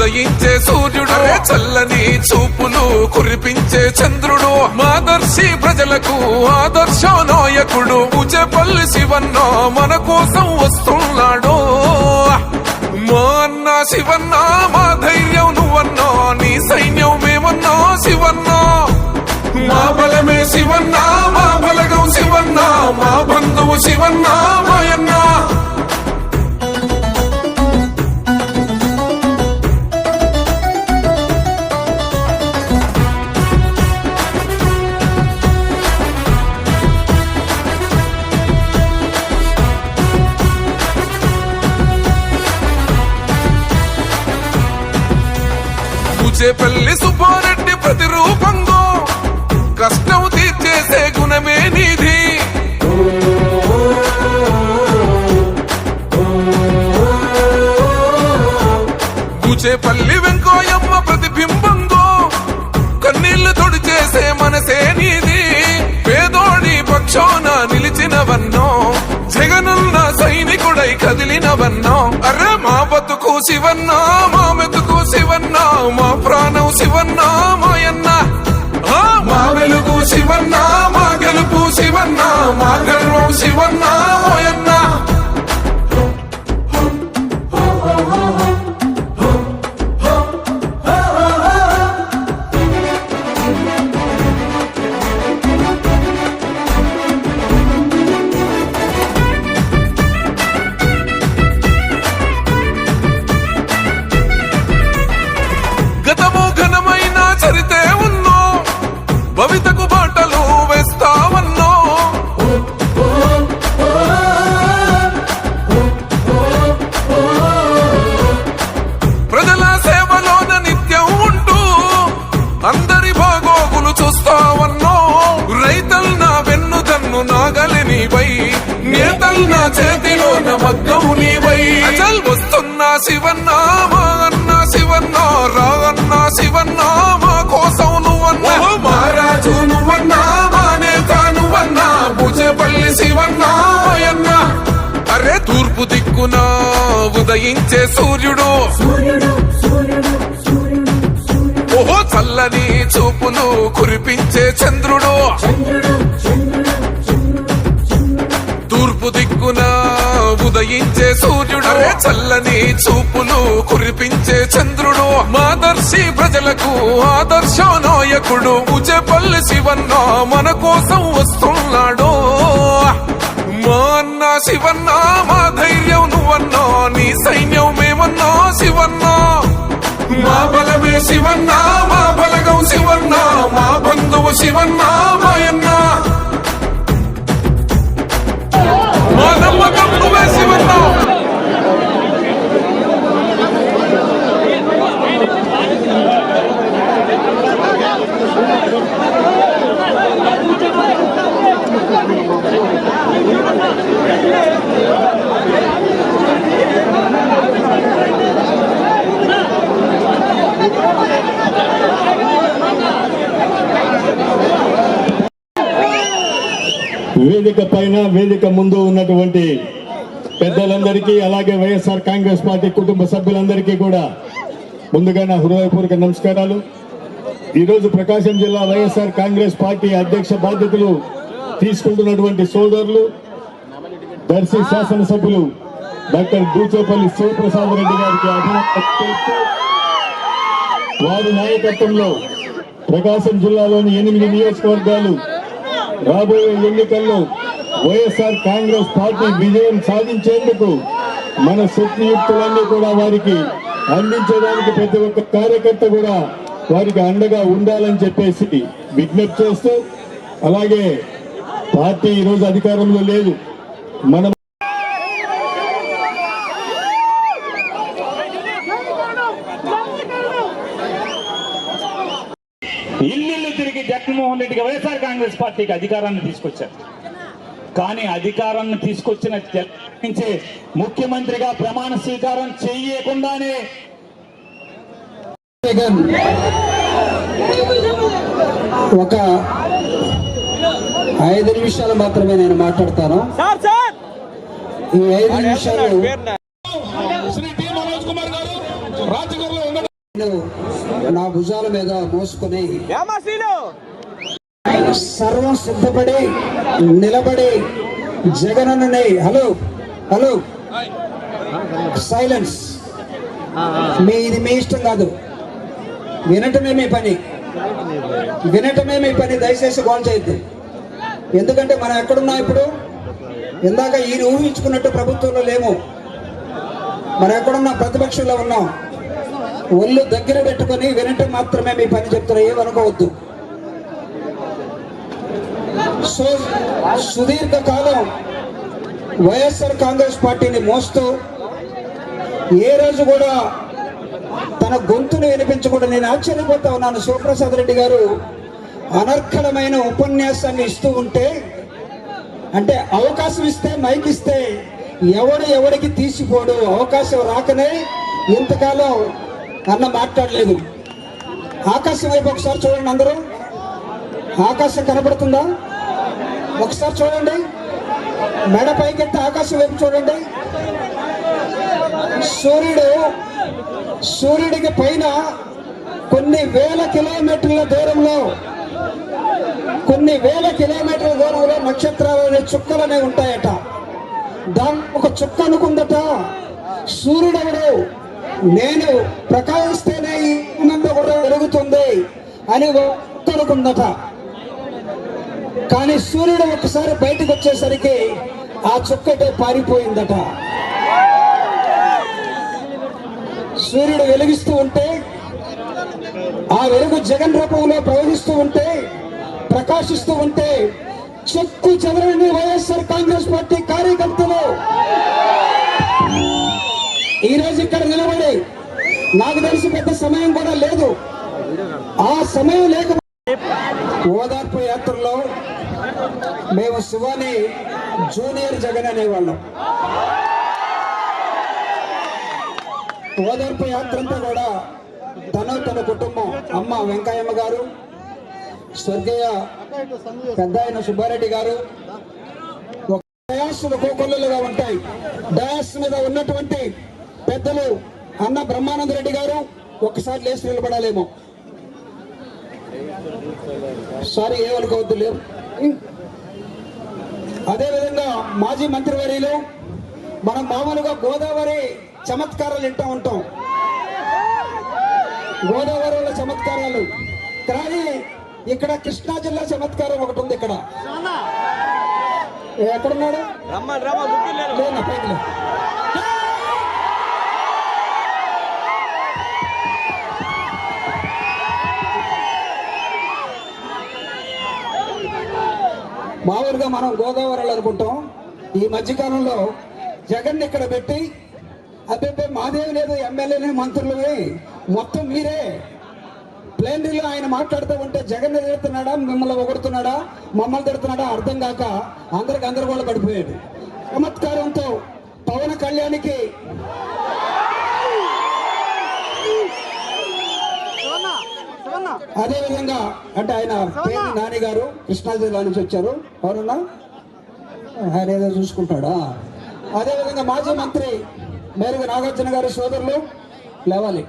ఉదయించే సూర్యుడు చల్లని చూపులు కురిపించే చంద్రుడు మాదర్శి ప్రజలకు ఆదర్శ నాయకుడు ఉచెపల్లి శివన్న మన కోసం వస్తున్నాడు. మా అన్న శివన్న మా ధైర్యం నువ్వన్నా నీ సైన్యం మేమన్నా శివన్నా. మా బలమే శివన్న మా బలగం శివన్న మా బంధువు శివన్న మాయన్న పూచేపల్లి సుబ్బారెడ్డి ప్రతిరూపంగా. కష్టం తీర్చేసే గుణమే నీది. పూచేపల్లి వెంకోయమ్మ ప్రతిబింబంగా. కన్నీళ్ళు తుడిచేసే మనసే నీది. పేదోడి పక్షాన నిలిచినవన్నో సైనికుడై కదిలినవన్నా. అరే మా బతుకు శివన్నా మా మెతుకు శివన్నా మా ప్రాణం శివన్నా మాయన్న ఆ, మా వెలుగు శివన్నా మా గెలుపు శివన్నా మా గర్వం శివన్నా మాయన్న శివన్న రా అన్న శివన్న మా కోసం నువ్వన్నా. మహారాజు నువ్వన్నా మా నేత నువ్వన్నా. భుజపల్లి శివన్న అరే తూర్పు దిక్కున ఉదయించే సూర్యుడు. ఓహో చల్లని చూపులు కురిపించే చంద్రుడు. తూర్పు దిక్కున ఉదయించే సూర్యుడు చల్లని చూపులు కురిపించే చంద్రుడు మాదర్శి ప్రజలకు ఆదర్శ నాయకుడు ఉజపల్లి శివన్న మన కోసం వస్తున్నాడు. మా అన్న శివన్న మా ధైర్యం నువ్వన్నా నీ సైన్యం మేమన్నా శివన్న. మా బలమే శివన్న మా బలగం శివన్న మా బంధువు శివన్న మాయన్న వేదిక పైన వేదిక ముందు ఉన్నటువంటి పెద్దలందరికీ అలాగే వైఎస్ఆర్ కాంగ్రెస్ పార్టీ కుటుంబ సభ్యులందరికీ కూడా ముందుగా నా హృదయపూర్వక నమస్కారాలు. ఈరోజు ప్రకాశం జిల్లా వైఎస్ఆర్ కాంగ్రెస్ పార్టీ అధ్యక్ష బాధ్యతలు తీసుకుంటున్నటువంటి సోదరులు దర్శి శాసనసభ్యులు డాక్టర్ బూచేపల్లి శివప్రసాద్ రెడ్డి గారికి అభినందనలు. వారి నాయకత్వంలో ప్రకాశం జిల్లాలోని ఎనిమిది నియోజకవర్గాలు రాబోయే ఎన్నికల్లో వైఎస్ఆర్ కాంగ్రెస్ పార్టీ విజయం సాధించేందుకు మన శక్తియుక్తులన్నీ కూడా వారికి అందించడానికి ప్రతి ఒక్క కార్యకర్త కూడా వారికి అండగా ఉండాలని చెప్పేసి విజ్ఞప్తి చేస్తూ అలాగే పార్టీ ఈరోజు అధికారంలో లేదు. మనం జగన్మోహన్ రెడ్డికి వైఎస్ఆర్ కాంగ్రెస్ పార్టీకి అధికారాన్ని తీసుకొచ్చారు. కానీ అధికారాన్ని తీసుకొచ్చిన నుంచి ముఖ్యమంత్రిగా ప్రమాణ స్వీకారం చేయకుండానే జగన్ ఒక ఐదు నిమిషాలు మాత్రమే నేను మాట్లాడతాను. ఈ ఐదు నిమిషాలు నా భుజాల మీద మోసుకొని సర్వం సిద్ధపడి నిలబడి జగనన్నని. Hello hello. సైలెన్స్. మీ ఇది మీ ఇష్టం కాదు. వినటమే మీ పని. వినటమే మీ పని దయచేసి గోల్ చేయొద్దు. ఎందుకంటే మనం ఎక్కడున్నాం ఇప్పుడు? ఇందాక ఈయన ఊహించుకున్నట్టు ప్రభుత్వంలో లేము. మనం ఎక్కడున్నాం? ప్రతిపక్షంలో ఉన్నాం. ఒళ్ళు దగ్గర పెట్టుకొని వినటం మాత్రమే మీ పని చెప్తున్నా ఏమనుకోవద్దు సో సుదీర్ఘ కాలం వైఎస్ఆర్ కాంగ్రెస్ పార్టీని మోస్తూ ఏ రోజు కూడా తన గొంతును వినిపించకుండా నేను ఆశ్చర్యపోతా ఉన్నాను. శివప్రసాద్ రెడ్డి గారు అనర్ఘలమైన ఉపన్యాసాన్ని ఇస్తూ ఉంటే అంటే అవకాశం ఇస్తే మైక్ ఇస్తే ఎవడు ఎవడికి తీసిపోడు అవకాశం రాకనే ఇంతకాలం అన్న మాట్లాడలేదు. ఆకాశం వైపు ఒకసారి చూడండి అందరూ. ఆకాశం కనబడుతుందా? ఒకసారి చూడండి. మెడ పైకెత్తి ఆకాశం వైపు చూడండి. సూర్యుడు సూర్యుడికి పైన కొన్ని వేల కిలోమీటర్ల దూరంలో కొన్ని వేల కిలోమీటర్ల దూరంలో నక్షత్రాలు అనే చుక్కలు అనేవి ఉంటాయట. దాని ఒక చుక్క అనుకుందట. సూర్యుడు నేను ప్రకాశిస్తేనే ఈ ఉన్నంత కూడా వెలుగుతుంది అని అనుకుందట కానీ సూర్యుడు ఒకసారి బయటకు వచ్చేసరికి ఆ చుక్కటే పారిపోయిందట. సూర్యుడు వెలిగిస్తూ ఉంటే ఆ వెలుగు జగన్ రూపంలో ప్రవహిస్తూ ఉంటే ప్రకాశిస్తూ ఉంటే చెక్కు చెదరని వైఎస్ఆర్ కాంగ్రెస్ పార్టీ కార్యకర్తలు ఈ రోజు ఇక్కడ నిలబడి నాకు తెలిసి పెద్ద సమయం కూడా లేదు. ఆ సమయం లేక ఓదార్పు యాత్రలో మేము శివాని జూనియర్ జగన్ అనేవాళ్ళం. ఓదార్పు యాత్ర అంతా కూడా తను తన కుటుంబం అమ్మ వెంకయ్యమ్మ గారు స్వర్గీయ పెద్ద ఆయన సుబ్బారెడ్డి గారు ఒక డయాస్లు కోకొల్లుగా ఉంటాయి. డయాస్ మీద ఉన్నటువంటి పెద్దలు అన్న బ్రహ్మానంద రెడ్డి గారు ఒకసారి లేచి నిలబడాలేమో. సారీ ఏమనుకోవద్దు లేవు. అదేవిధంగా మాజీ మంత్రివర్యులు మనం మామూలుగా గోదావరి చమత్కారాలు వింటూ ఉంటాం. గోదావరిలో చమత్కారాలు. కానీ ఇక్కడ కృష్ణా జిల్లా చమత్కారం ఒకటి ఉంది ఇక్కడ. ఎక్కడున్నాడు? లేనా, పైకి మామూలుగా మనం గోదావరిలో అనుకుంటాం. ఈ మధ్యకాలంలో జగన్ ఇక్కడ పెట్టి అబ్బాయి మాదేవి లేదు ఎమ్మెల్యేనే మంత్రులవి మొత్తం మీరే. ప్లేనరీలో ఆయన మాట్లాడుతూ ఉంటే జగన్ తిడుతున్నాడా మిమ్మల్ని ఒగడుతున్నాడా మమ్మల్ని తిడుతున్నాడా అర్థం కాక అందరికి గందరగోళ పడిపోయాడు చమత్కారంతో పవన్ కళ్యాణ్కి అదే విధంగా అంటే ఆయన పేరు నాని గారు కృష్ణా జిల్లా నుంచి వచ్చారు. అవునన్నా ఆయన ఏదో చూసుకుంటాడా? అదే విధంగా మాజీ మంత్రి మేరుగు నాగార్జున గారి సోదరులు లేవాలి.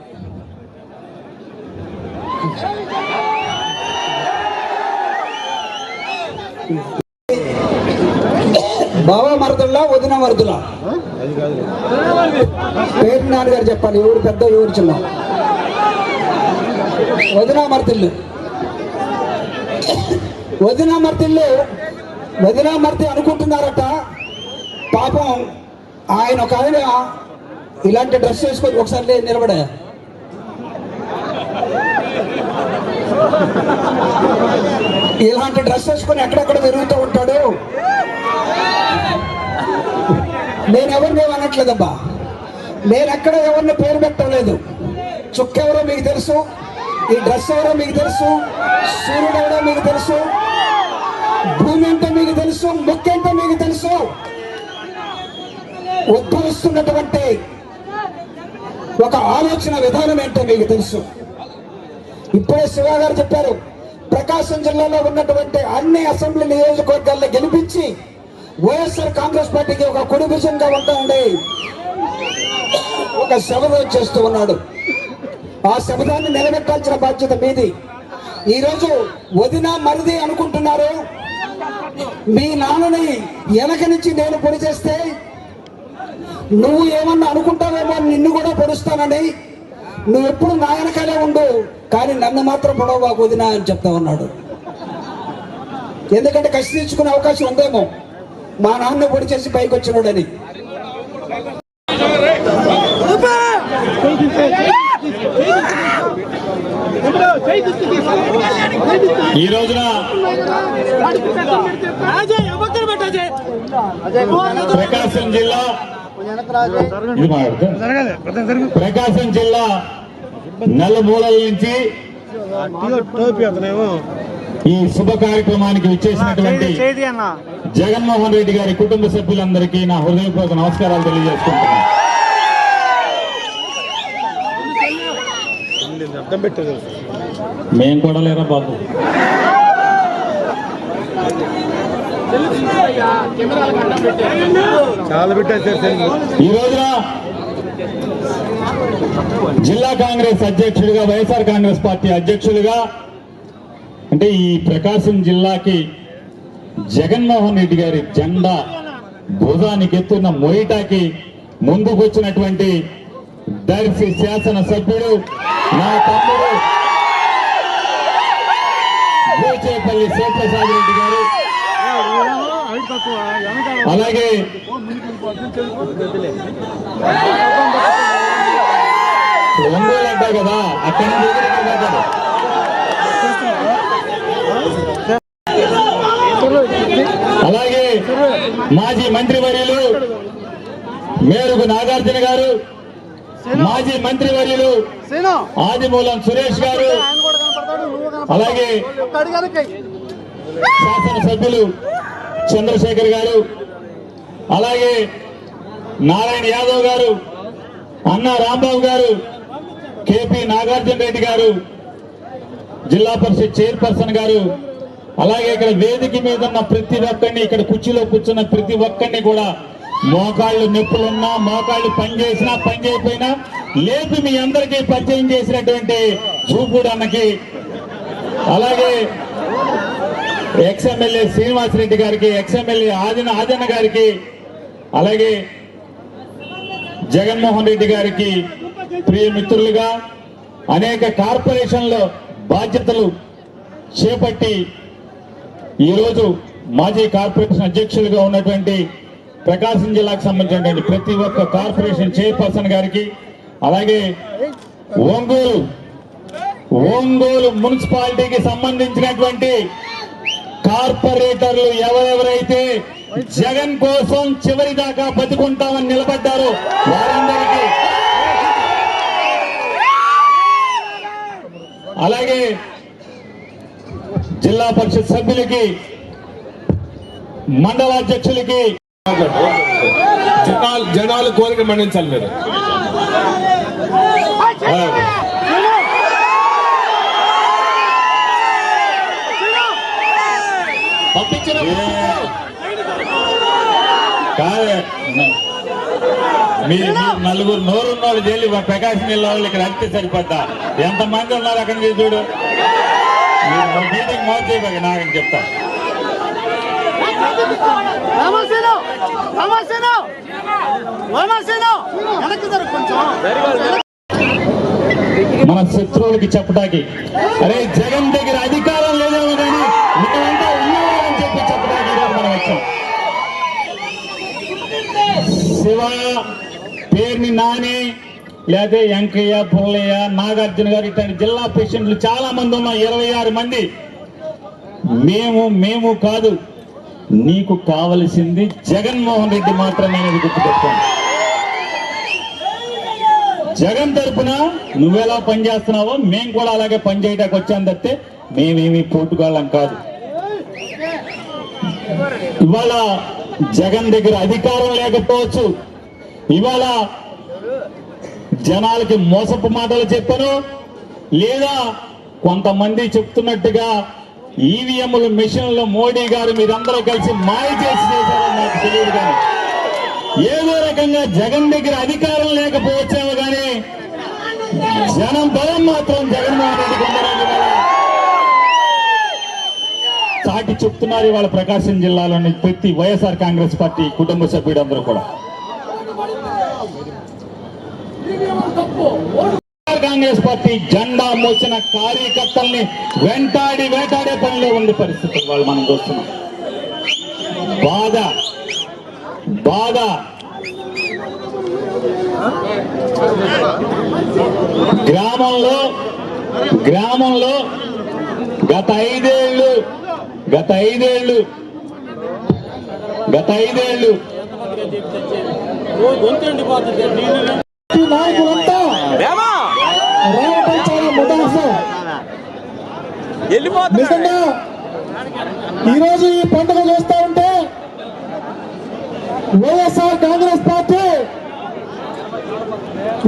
బావ మరదుల్లా వదిన మరదులా పేరు నాన్నగారు చెప్పాలి. ఎవరు పెద్ద ఎవరు చిన్న? వదినా వదినామర్తిల్లు వదినామర్తి మర్తి అనుకుంటున్నారట. పాపం ఆయన ఒక ఆయన ఇలాంటి డ్రెస్ వేసుకొని ఒకసారి నిలబడా. ఇలాంటి డ్రెస్ వేసుకొని ఎక్కడెక్కడ తిరుగుతూ ఉంటాడు? నేను ఎవరిని అనట్లేదబ్బా. నేను ఎక్కడ ఎవరిని పేరు పెట్టలేదు. చుక్క ఎవరో మీకు తెలుసు. ఈ డ్రెస్ ఎవరో మీకు తెలుసు? సూర్యుడు ఎవరో మీకు తెలుసు? భూమి అంటే మీకు తెలుసు? ముక్కేంటో మీకు తెలుసు? ఉద్భవిస్తున్నటువంటి ఒక ఆలోచన విధానం ఏంటో మీకు తెలుసు. ఇప్పుడే శివ గారు చెప్పారు ప్రకాశం జిల్లాలో ఉన్నటువంటి అన్ని అసెంబ్లీ నియోజకవర్గాల్లో గెలిపించి వైఎస్ఆర్ కాంగ్రెస్ పార్టీకి ఒక కుడి భుజంగా ఉండే ఒక శబదం చేస్తూ ఉన్నాడు. ఆ శబదాన్ని నిలబెట్టాల్సిన బాధ్యత మీది. ఈరోజు వదిన మరిది అనుకుంటున్నారు. మీ నాన్నని వెనక నుంచి నేను పొడి చేస్తే నువ్వు ఏమన్నా అనుకుంటావేమో అని నిన్ను కూడా పొడుస్తానని నువ్వు ఎప్పుడు నా వెనకాలే ఉండు కానీ నన్ను మాత్రం పొడవబాకు వదినా అని చెప్తా ఉన్నాడు. ఎందుకంటే కసి తీర్చుకునే అవకాశం ఉందేమో. మా నాన్న పొడి చేసి పైకి వచ్చినాడని ఈ రోజున ప్రకాశం జిల్లా ప్రకాశం జిల్లా నల్లమూలల నుంచి ఈ శుభ కార్యక్రమానికి విచ్చేసినటువంటి జగన్మోహన్ రెడ్డి గారి కుటుంబ సభ్యులందరికీ నా హృదయపూర్వక నమస్కారాలు తెలియజేసుకుంటున్నాను. అర్థం పెట్టదు మేం కూడా లేరా బాబు? చాలా ఈ రోజున జిల్లా కాంగ్రెస్ అధ్యక్షుడిగా వైఎస్ఆర్ కాంగ్రెస్ పార్టీ అధ్యక్షులుగా అంటే ఈ ప్రకాశం జిల్లాకి జగన్మోహన్ రెడ్డి గారి జెండా భుజానికి ఎత్తున్న మొయిటాకి ముందుకు వచ్చినటువంటి దర్శి శాసన సభ్యుడు నా తమ్ముడు బూచేపల్లి శివప్రసాద్ రెడ్డి గారు అలాగే ఒంగోలు అంటా కదా అక్కడి. అలాగే మాజీ మంత్రివర్యులు మేరుగు నాగార్జున గారు మాజీ మంత్రివర్యులు సీను ఆదిమూలం సురేష్ గారు ఆయన కూడా కనపడతాడు నువ్వు కనపడతావు అలాగే శాసనసభ్యులు చంద్రశేఖర్ గారు అలాగే నారాయణ యాదవ్ గారు అన్న రాంబాబు గారు కేపీ నాగార్జున రెడ్డి గారు జిల్లా పరిషత్ చైర్పర్సన్ గారు అలాగే ఇక్కడ వేదిక మీద ఉన్న ప్రతి ఒక్కరిని ఇక్కడ కుర్చీలో కూర్చున్న ప్రతి ఒక్కరిని కూడా మోకాళ్ళు నొప్పులున్నా మోకాళ్ళు పని చేసినా పని చేయకపోయినా లేపి మీ అందరికీ పరిచయం చేసినటువంటి చూపుడు అన్నకి అలాగే ఎక్స్ఎమ్మెల్యే శ్రీనివాస్ రెడ్డి గారికి ఎక్స్ఎమ్మెల్యే ఆదిన ఆదన్న గారికి అలాగే జగన్మోహన్ రెడ్డి గారికి ప్రియమిత్రులుగా అనేక కార్పొరేషన్లో బాధ్యతలు చేపట్టి ఈరోజు మాజీ కార్పొరేషన్ అధ్యక్షులుగా ఉన్నటువంటి ప్రకాశం జిల్లాకు సంబంధించినటువంటి ప్రతి ఒక్క కార్పొరేషన్ చైర్పర్సన్ గారికి అలాగే ఒంగోలు ఒంగోలు మున్సిపాలిటీకి సంబంధించినటువంటి కార్పొరేటర్లు ఎవరెవరైతే జగన్ కోసం చివరి దాకా బతుకుంటామని నిలబడ్డారో వారందరికీ అలాగే జిల్లా పరిషత్ సభ్యులకి మండలాధ్యక్షులకి జనాలు జనాలు కోరిక మన్నించాలి మీరు. పంపించిన కాదే. మీ నలుగురు నోరున్నోళ్ళు జైలు ప్రకాశం వాళ్ళు ఇక్కడ అంతే సరిపోద్దా? ఎంతమంది ఉన్నారు అక్కడ నుంచి చూడు? మీటింగ్ మౌత్ చేయబాక నాకని చెప్తా. మన శత్రువులకి చెప్పడానికి అరే జగన్ దగ్గర పేరుని నాని లేకపోతే వెంకయ్య పుల్లయ్య నాగార్జున గారు ఇట్లాంటి జిల్లా పేషెంట్లు చాలా మంది ఉన్నాం ఇరవై ఆరు మంది. మేము మేము కాదు నీకు కావలసింది జగన్మోహన్ రెడ్డి మాత్రమే అనేది గుర్తుపెట్టాను జగన్ తరపున నువ్వెలా పనిచేస్తున్నావో మేము కూడా అలాగే పనిచేయడానికి వచ్చాం తప్పితే మేమేమి పోటుకోవాలం కాదు. ఇవాళ జగన్ దగ్గర అధికారం లేకపోవచ్చు ఇవాళ జనాలకి మోసపు మాటలు చెప్పను లేదా కొంతమంది చెప్తున్నట్టుగా ఈవీఎంలు మిషన్లు మోడీ గారు మీరందరూ కలిసి మాయ చేసి చేశారని నాకు తెలియదు కానీ ఏదో రకంగా జగన్ దగ్గర అధికారం లేకపోవచ్చేమో కానీ జనం బలం మాత్రం జగన్మోహన్ రెడ్డికి ఉందని చాటి చెప్తున్నారు ఇవాళ ప్రకాశం జిల్లాలోని ప్రతి వైఎస్ఆర్ కాంగ్రెస్ పార్టీ కుటుంబ సభ్యుడందరూ కూడా. కాంగ్రెస్ పార్టీ జెండా మోసిన కార్యకర్తల్ని వెంటాడి వేటాడే పనిలో ఉండే పరిస్థితులు వాళ్ళు మనం చూస్తున్నాం. బాధ బాధ. గ్రామంలో గ్రామంలో గత ఐదేళ్ళు గత ఐదేళ్ళు గత ఐదేళ్ళు నాయకులంతా నిజంగా ఈరోజు ఈ పండుగ చూస్తా ఉంటే వైఎస్ఆర్ కాంగ్రెస్ పార్టీ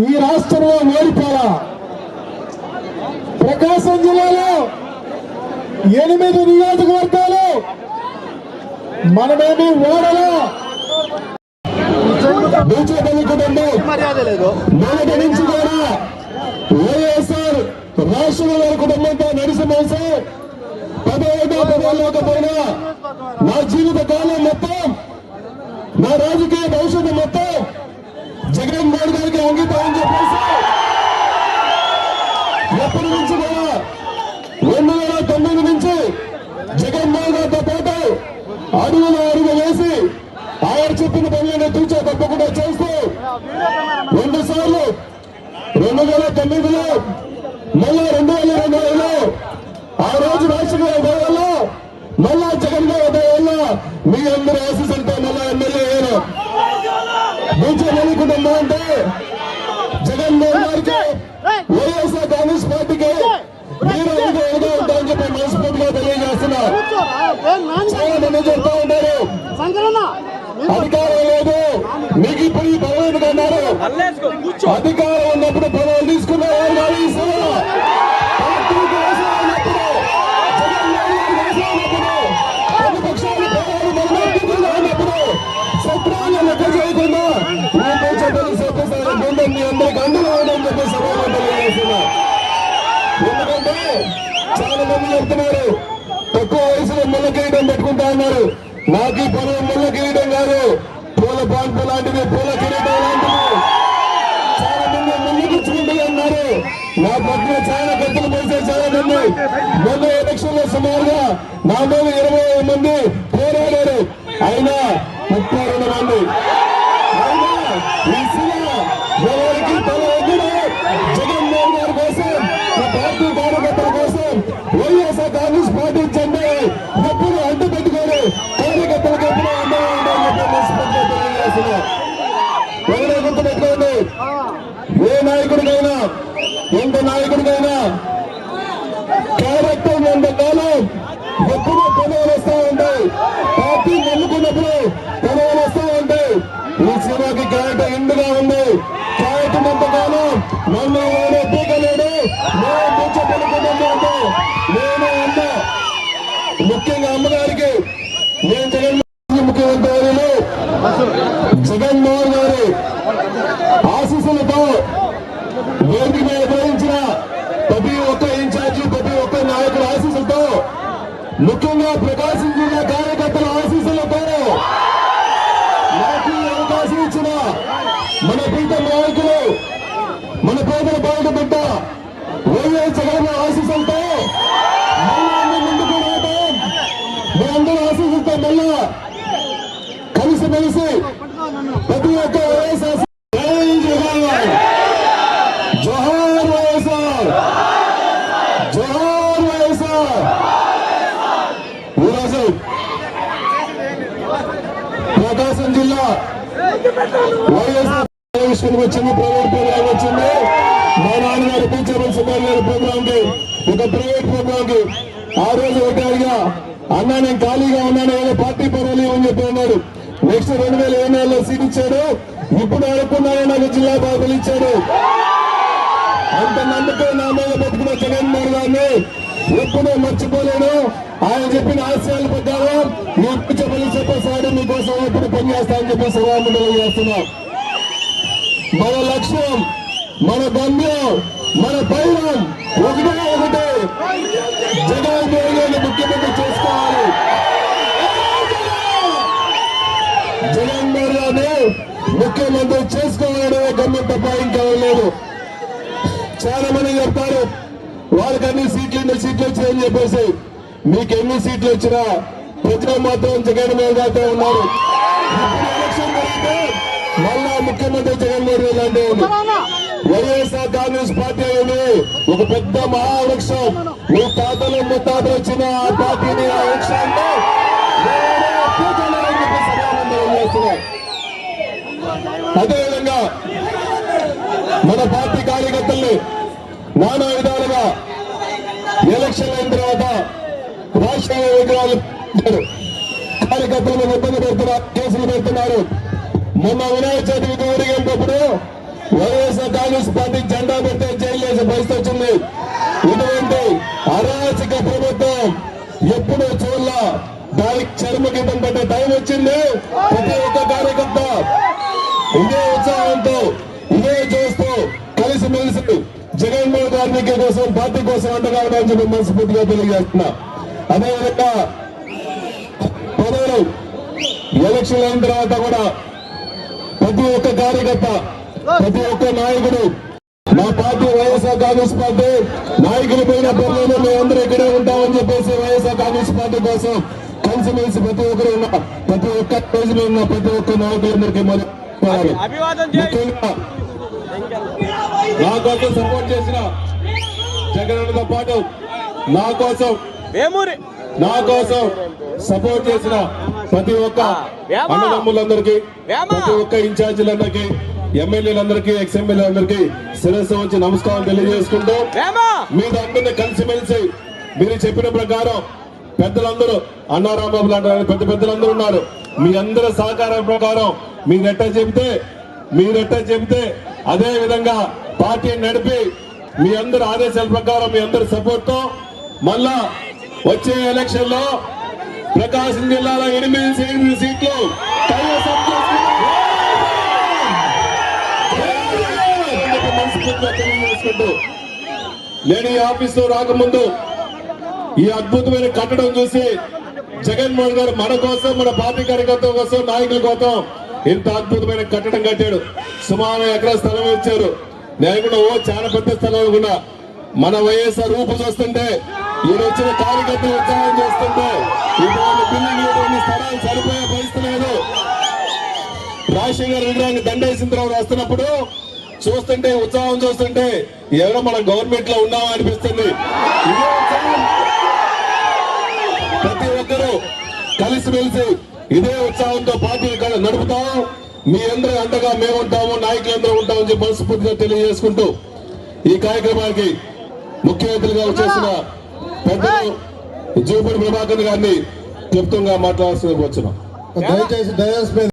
ఈ రాష్ట్రంలో ఓడిపోలా. ప్రకాశం జిల్లాలో ఎనిమిది నియోజకవర్గాలు మనమేమి ఓడలో. బీజేపీ కుటుంబం మొదటి నుంచి కూడా వైఎస్ఆర్ రాష్ట్ర వారి కుటుంబంతో నడిచి మోసి పదవుగా పదవులేకపోయినా నా జీవిత కాలం మొత్తం నా రాజకీయ భవిష్యత్తు మొత్తం జగన్మోహన్ గారికి అంకితం చెప్పేసి ఎప్పటి నుంచి కూడా రెండు వేల తొమ్మిది నుంచి జగన్మోహన్ గారితో పాటు అడుగులు రెండు సార్లు రెండు వేల తొమ్మిదిలో మళ్ళా రెండు వేల రెండు వేలలో ఆ రోజు రాష్ట్రంలో వల్ల మళ్ళా జగన్ మాజీ నాకు పొలం ముళ్ళ కిరీటం గారు పూల పాన్పు లాంటిది పూల కిరీటం లాంటిది. చాలా మంది ముందు కూర్చుంటూ ఉన్నారు. నా పక్కన చాలా కత్తులు పోసే చాలా మంది. మొన్న ఎలక్షన్లో సుమారుగా నా మీద ఇరవై మంది పోరాడారు. అయినా ముప్పై రెండు మంది. అయినా మనస్ఫూర్తిగా తెలియజేస్తున్నా ఎవరే ప్రకాశం వచ్చింది ప్రైవేట్ ప్రోగ్రామ్ వచ్చింది. మా నాన్నగారు టీచర్ సుమార్ గారి ప్రోగ్రామ్కి ఒక ప్రైవేట్ ప్రోగ్రామ్కి. ఆ రోజు ఒకటిగా అడిగా అన్న నేను ఖాళీగా ఉన్నాను ఏదో పార్టీ పర్వాలేదు అని చెప్పి అన్నాడు. నెక్స్ట్ రెండు వేల ఏడు నెలలో సీట్ ఇచ్చాడు. ఇప్పుడు అడుక్కున్నాను నాకు జిల్లా బాధలు ఇచ్చాడు. అంత నమ్మకం నా మీద పెట్టుకున్న జగన్మోహన్ గారిని ఎప్పుడూ మర్చిపోలేను. ఆయన చెప్పిన ఆశయాల ప్రకారం మీ చెప్పలు చెప్పేసాడు మీకోసం ఎప్పుడు పనిచేస్తానని చెప్పి సభామండలం చేస్తున్నాం మన లక్ష్యం మన గమ్యం మన పైరం ఒకటే ఒకటే జగన్మోహన్ గారిని ముఖ్యమంత్రి చేసుకోవాలి. జగన్మోహన్ గారిని ముఖ్యమంత్రి చేసుకోవాలనే గమ్యం తప్ప ఇంకా లేదు. చాలా మంది చెప్తారు వాళ్ళకి అన్ని సీట్లు ఎన్ని సీట్లు వచ్చాయని చెప్పేసి. మీకు ఎన్ని సీట్లు వచ్చినా ప్రజలు మాత్రం జగన్ గారితో ఉన్నారు. ఎలక్షన్ జరిగితే మళ్ళా ముఖ్యమంత్రి జగన్మోహన్ వైఎస్ఆర్ కాంగ్రెస్ పార్టీ ఒక పెద్ద మహావృక్షం మీ తాతలు ముత్తాతలు వచ్చిన ఆ పార్టీని ఆ వృక్షాన్ని అదేవిధంగా మన పార్టీ కార్యకర్తల్ని నానా విధాలుగా ఎలక్షన్ అయిన తర్వాత రాష్ట్ర విగ్రహాలు కార్యకర్తలను ఇబ్బంది పెడుతున్నారు కేసులు పెడుతున్నారు. మొన్న వినాయక చవితికి ఊరికి వెళ్ళినప్పుడు వైఎస్ఆర్ కాంగ్రెస్ పార్టీ జెండా పెడితే జైలు చేసే పరిస్థితి వచ్చింది. ఇటువంటి అరాచక ప్రభుత్వం ఎప్పుడు చూడాల. దానికి చర్మ గీతం పెట్టే టైం వచ్చింది. ప్రతి ఒక్క కార్యకర్త ఇదే ఉత్సాహంతో ఇదే చూస్తూ కలిసిమెలిసి జగన్మోహన్ గారికి కోసం పార్టీ కోసం అండగా చెప్పి మనస్ఫూర్తిగా తెలియజేస్తున్నా. అదేవిధంగా పదవులు ఎలక్షన్ అయిన తర్వాత కూడా ప్రతి ఒక్క కార్యకర్త ప్రతి ఒక్క నాయకుడు మా పార్టీ వైఎస్ఆర్ కాంగ్రెస్ పార్టీ నాయకులు పోయిన పనులను మేమందరూ ఇక్కడే ఉంటామని చెప్పేసి వైఎస్ఆర్ కాంగ్రెస్ పార్టీ కోసం కలిసిమెలిసి ప్రతి ఒక్కరు ఉన్న ప్రతి ఒక్క రోజులో ఉన్న ప్రతి ఒక్క నాయకులందరికీ మరి ముఖ్యంగా నా కోసం సపోర్ట్ చేసిన జగన్తో పాటు నా కోసం నా కోసం సపోర్ట్ చేసిన ప్రతి ఒక్క. అన్నదమ్ములందరికీ. ప్రతి ఒక్క ఇన్ఛార్జీలందరికీ ఎమ్మెల్యేలందరికీ ఎక్స్ ఎమ్మెల్యేలందరికీ శిరస్సు వచ్చి నమస్కారం తెలియజేసుకుంటూ మీరు అందరినీ కలిసిమెలిసి మీరు చెప్పిన ప్రకారం పెద్దలందరూ అన్నారాంబాబు లాంటి పెద్ద పెద్దలందరూ ఉన్నారు మీ అందరి సహకారం ప్రకారం మీరెట్ట చెబితే మీరెట్ట చెబితే అదే విధంగా పార్టీని నడిపి మీ అందరి ఆదేశాల ప్రకారం మీ అందరి సపోర్ట్తో మళ్ళా వచ్చే ఎలక్షన్లో ప్రకాశం జిల్లాలో ఎనిమిది సీ- సీట్లు నేను ఈ ఆఫీస్లో రాకముందు ఈ అద్భుతమైన కట్టడం చూసి జగన్మోహన్ గారు మన కోసం మన పార్టీ కార్యకర్త కోసం నాయకుల కోసం ఇంత అద్భుతమైన కట్టడం కట్టాడు. సుమారు ఎకరా స్థలం ఇచ్చారు. నేను కూడా ఓ చాలా పెద్ద స్థలం అనుకున్నా మన వైఎస్ఆర్ రూపు చూస్తుంటే ఈయన వచ్చిన కార్యకర్తలు ఉత్సాహం చేస్తుంటే ఇటువంటి బిల్డింగ్ ఇటువంటి స్థలాలు సరిపోయే పరిస్థితి లేదు. రాజశేఖర విగ్రహాన్ని దండేసిన తర్వాత వస్తున్నప్పుడు చూస్తుంటే ఉత్సాహం చూస్తుంటే ఎవరో మన గవర్నమెంట్లో ఉన్నామా అనిపిస్తుంది ప్రతి ఒక్కరూ కలిసిమెలిసి ఇదే ఉత్సాహంతో పార్టీ నడుపుతాం మీ అందరూ అండగా మేము ఉంటాము నాయకులందరూ ఉంటామని చెప్పి మనస్ఫూర్తిగా తెలియజేసుకుంటూ ఈ కార్యక్రమానికి ముఖ్య అతిథిగా వచ్చేసిన పెద్దలు జూపడి ప్రభాకర్ గారిని క్లుప్తంగా మాట్లాడాల్సిన వచ్చినాం దయచేసి డయాస్ మీద